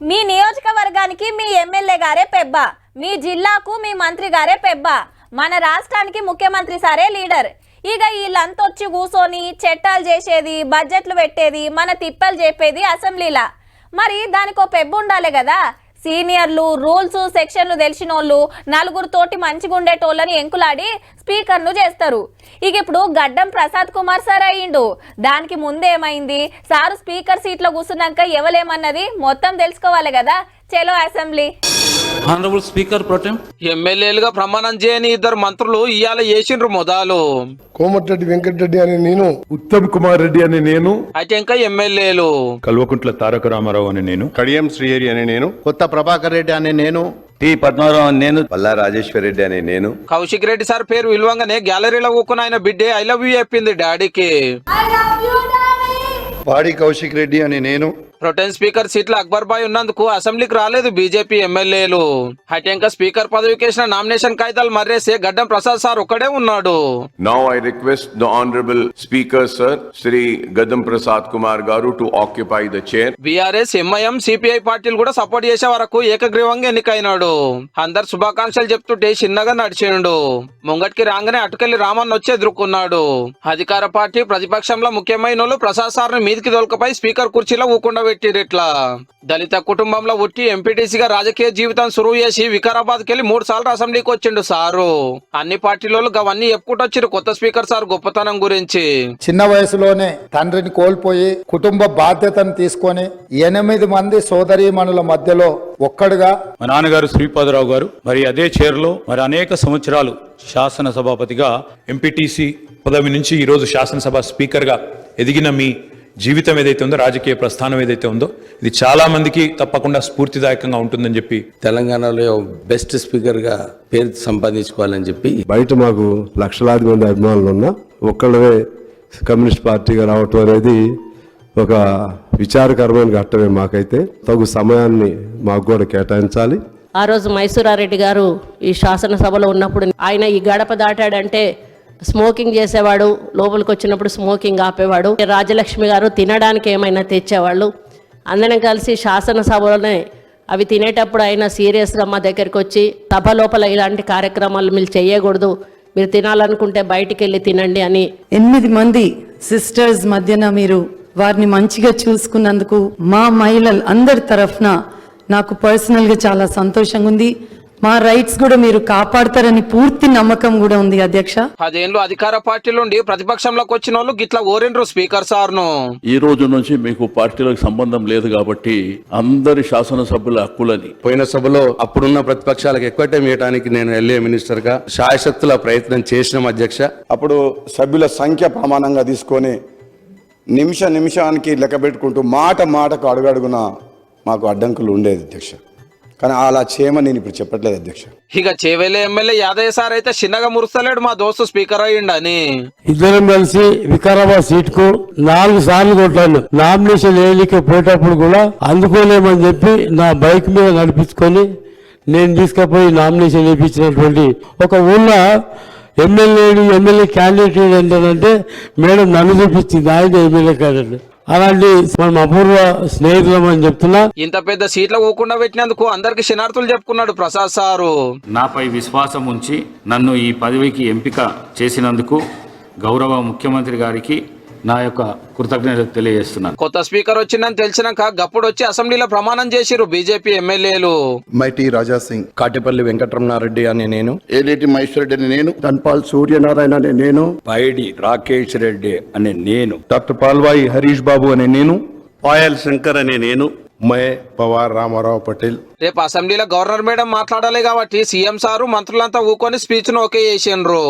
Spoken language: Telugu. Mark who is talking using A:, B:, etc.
A: మీ నియోజకవర్గానికి మీ ఎమ్మెల్యే గారే పెబ్బ. మీ జిల్లాకు మీ మంత్రి గారే పెబ్బ. మన రాష్ట్రానికి ముఖ్యమంత్రి సారే లీడర్. ఇక వీళ్ళంతొచ్చి కూసోని చట్టాలు చేసేది బడ్జెట్లు పెట్టేది మన తిప్పలు చెప్పేది అసెంబ్లీలా. మరి దానికి ఒక పెబ్బు ఉండాలి కదా. సీనియర్లు రూల్స్ సెక్షన్లు తెలిసిన వాళ్ళు నలుగురితోటి మంచిగా ఉండేటోళ్ళని ఎంకులాడి స్పీకర్ను చేస్తారు. ఇక ఇప్పుడు గడ్డం ప్రసాద్ కుమార్ సార్ అయ్యిండు. దానికి ముందేమైంది? సారు స్పీకర్ సీట్లో కూర్చున్నాక ఎవలేమన్నది మొత్తం తెలుసుకోవాలి కదా. చలో అసెంబ్లీ.
B: హానరబుల్ స్పీకర్ ప్రొటెం
C: ఎమ్మెల్యేలుగా ప్రమాణం చేయని ఇద్దరు మంత్రులు ఇవాళ చేసిండ్రు మొదలు.
D: కోమటిరెడ్డి వెంకటరెడ్డి అనే నేను.
E: ఉత్తమ్ కుమార్ రెడ్డి అనే నేను.
C: అయితే ఇంకా ఎమ్మెల్యేలు.
E: కల్వకుంట్ల తారక రామారావు అని నేను.
D: కడియం శ్రీహరి అనే నేను.
F: కొత్త ప్రభాకర్ రెడ్డి అనే నేను.
G: టి పద్మారావు అని నేను. పల్లా రాజేశ్వర రెడ్డి అని నేను.
C: కౌశిక్ రెడ్డి సార్ పేరు విలువంగానే గ్యాలరీలో కూకుని ఆయన బిడ్డే ఐ లవ్ యూ చెప్పింది డాడీకి.
F: పాడి కౌశిక్ రెడ్డి అనే నేను.
C: ప్రొటెన్ స్పీకర్ సీట్లు అక్బర్ బాయ్ ఉన్నందుకు అసెంబ్లీకి రాలేదు బీజేపీ ఎమ్మెల్యేలు. ఇంకా స్పీకర్ పదవికి వేసిన నామినేషన్ కాగితాలు మర్రేసి గడ్డం ప్రసాద్ సార్ ఒక్కడే ఉన్నాడు.
H: Now I request the Honorable Speaker, Sir, Sri Gadam Prasad Kumar Garu to occupy the chair.
C: BRS MIM CPI పార్టీలు కూడా సపోర్ట్ చేసే వరకు ఏకగ్రీవంగా ఎన్నికైనాడు. అందరు శుభాకాంక్షలు చెప్తుంటే చిన్నగా నడిచిండు. ముంగటికి రాగానే అటుకెళ్ళి రామన్ వచ్చి ఎదుర్కొన్నాడు. అధికార పార్టీ ప్రతిపక్షంలో ముఖ్యమైన ప్రసాద్ సార్ మీదికి దొలకపై స్పీకర్ కుర్చీలో ఊకుండా పెట్టిరు ఇట్లా దళిత కుటుంబంలో ఉట్టి ఎంపీటీసీగా రాజకీయ జీవితం సురువు చేసి వికారాబాద్ కెళ్ళి మూడు సార్లు అసెంబ్లీకి వచ్చిండు సారు. అన్ని పార్టీలలో అవన్నీ చెప్పుకుంటూ వచ్చిరు కొత్త స్పీకర్ సార్ గొప్పతనం గురించి.
I: చిన్న వయసులోనే తండ్రిని కోల్పోయి కుటుంబ బాధ్యతను తీసుకొని ఎనిమిది మంది సోదరీమణుల మధ్యలో ఒక్కడుగా
E: మా నాన్నగారు శ్రీపాదరావు గారు మరి అదే చైర్లో మరి అనేక సంవత్సరాలు శాసన సభాపతిగా ఎంపీటీసీ పదవి నుంచి ఈరోజు శాసనసభ స్పీకర్గా ఎదిగిన మీ జీవితం ఏదైతే ఉందో రాజకీయ ప్రస్థానం ఏదైతే ఉందో ఇది చాలా మందికి తప్పకుండా స్ఫూర్తిదాయకంగా ఉంటుందని చెప్పి
G: తెలంగాణలో బెస్ట్ స్పీకర్గా పేరు సంపాదించుకోవాలని చెప్పి
D: బయట మాకు లక్షలాది మంది అభిమానులు ఉన్నా ఒక్కళ్ళవే కమ్యూనిస్ట్ పార్టీగా రావటం అనేది ఒక విచారకరమైన ఘట్టమే మాకైతే. తగు సమయాన్ని మాకు కూడా కేటాయించాలి.
J: ఆ రోజు మైసూరారెడ్డి గారు ఈ శాసనసభలో ఉన్నప్పుడు ఆయన ఈ గడప దాటాడంటే స్మోకింగ్ చేసేవాడు లోపలికి వచ్చినప్పుడు స్మోకింగ్ ఆపేవాడు. రాజలక్ష్మి గారు తినడానికి ఏమైనా తెచ్చేవాళ్ళు. అందరం కలిసి శాసనసభలోనే అవి తినేటప్పుడు అయినా సీరియస్గా మా దగ్గరికి వచ్చి సభ లోపల ఇలాంటి కార్యక్రమాలు మీరు చేయకూడదు మీరు తినాలనుకుంటే బయటికి వెళ్ళి తినండి అని.
K: ఎనిమిది మంది సిస్టర్స్ మధ్యన మీరు వారిని మంచిగా చూసుకున్నందుకు మా మహిళలు అందరి తరఫున నాకు పర్సనల్గా చాలా సంతోషంగా ఉంది మా రైట్స్ కూడా మీరు కాపాడతారని పూర్తి నమ్మకం కూడా ఉంది అధ్యక్ష.
C: పదేళ్ళు అధికార పార్టీలుండి ప్రతిపక్షంలోకి వచ్చిన వాళ్ళు గిట్లా ఓరిండ్రు స్పీకర్ సార్ను.
B: ఈ రోజు నుంచి మీకు పార్టీలకు సంబంధం లేదు కాబట్టి అందరి శాసనసభ్యుల హక్కులని.
F: పోయిన సభలో అప్పుడున్న ప్రతిపక్షాలకు ఎక్కువ టైం ఇవ్వడానికి నేను ఎల్ఏ మినిస్టర్గా శాయశక్తుల ప్రయత్నం చేసినాం అధ్యక్ష.
L: అప్పుడు సభ్యుల సంఖ్య ప్రమాణంగా తీసుకొని నిమిష నిమిషానికి లెక్క పెట్టుకుంటూ మాట మాటకు అడుగడుగున మాకు అడ్డంకులు ఉండేది అధ్యక్ష. కానీ అలా చేయమని నేను ఇప్పుడు చెప్పట్లేదు అధ్యక్ష.
C: ఇక చేవేలే ఎమ్మెల్యే యాదయ్య సార్ అయితే చిన్నగా మురుస్తలేడు మా దోస్తు స్పీకర్ అయ్యిండని.
D: ఇద్దరం కలిసి వికారాబాద్ సీట్కు నాలుగు సార్లు కొట్టాను. నామినేషన్ వేయలికి పోయేటప్పుడు కూడా అందుకోలేమని చెప్పి నా బైక్ మీద నడిపించుకొని నేను తీసుకుపోయి నామినేషన్ వేయించినటువంటి ఒక ఊళ్ళో ఎమ్మెల్యే ఎమ్మెల్యే క్యాండిడేట్ ఏంటంటే మేడం నన్ను చూపించింది ఆయన ఎమ్మెల్యే క్యాండిడేట్ అలాంటి మనం అపూర్వ స్నేహితులం అని చెప్తున్నా.
C: ఇంత పెద్ద సీట్ల ఊకుండా పెట్టినందుకు అందరికి శనార్థులు చెప్పుకున్నాడు ప్రసాద్ సారు.
B: నాపై విశ్వాసం ఉంచి నన్ను ఈ పదవికి ఎంపిక చేసినందుకు గౌరవ ముఖ్యమంత్రి గారికి నా యొక్క కృతజ్ఞతలు తెలియజేస్తున్నాను.
C: కొత్త స్పీకర్ వచ్చిందని తెలిసినాక గప్పుడు వచ్చి అసెంబ్లీలో ప్రమాణం చేసిరు బీజేపీ ఎమ్మెల్యేలు.
F: మైటి రాజా సింగ్ కాటేపల్లి వెంకటరమణారెడ్డి అనే నేను.
L: ఏలేటి మహేశ్వరరెడ్డి అని నేను.
D: ధన్పాల్ సూర్యనారాయణ అనే నేను.
E: పైడి రాకేష్ రెడ్డి అనే నేను.
F: డాక్టర్ పాల్వాయి హరీష్ బాబు అనే నేను.
L: పాయల్ శంకర్ అనే నేను. మే పవార్ రామారావు పటేల్.
C: రేపు అసెంబ్లీలో గవర్నర్ మేడం మాట్లాడాలి కాబట్టి సీఎం సారు మంత్రులంతా ఊకొని స్పీచ్ను ఓకే చేసిండ్రు.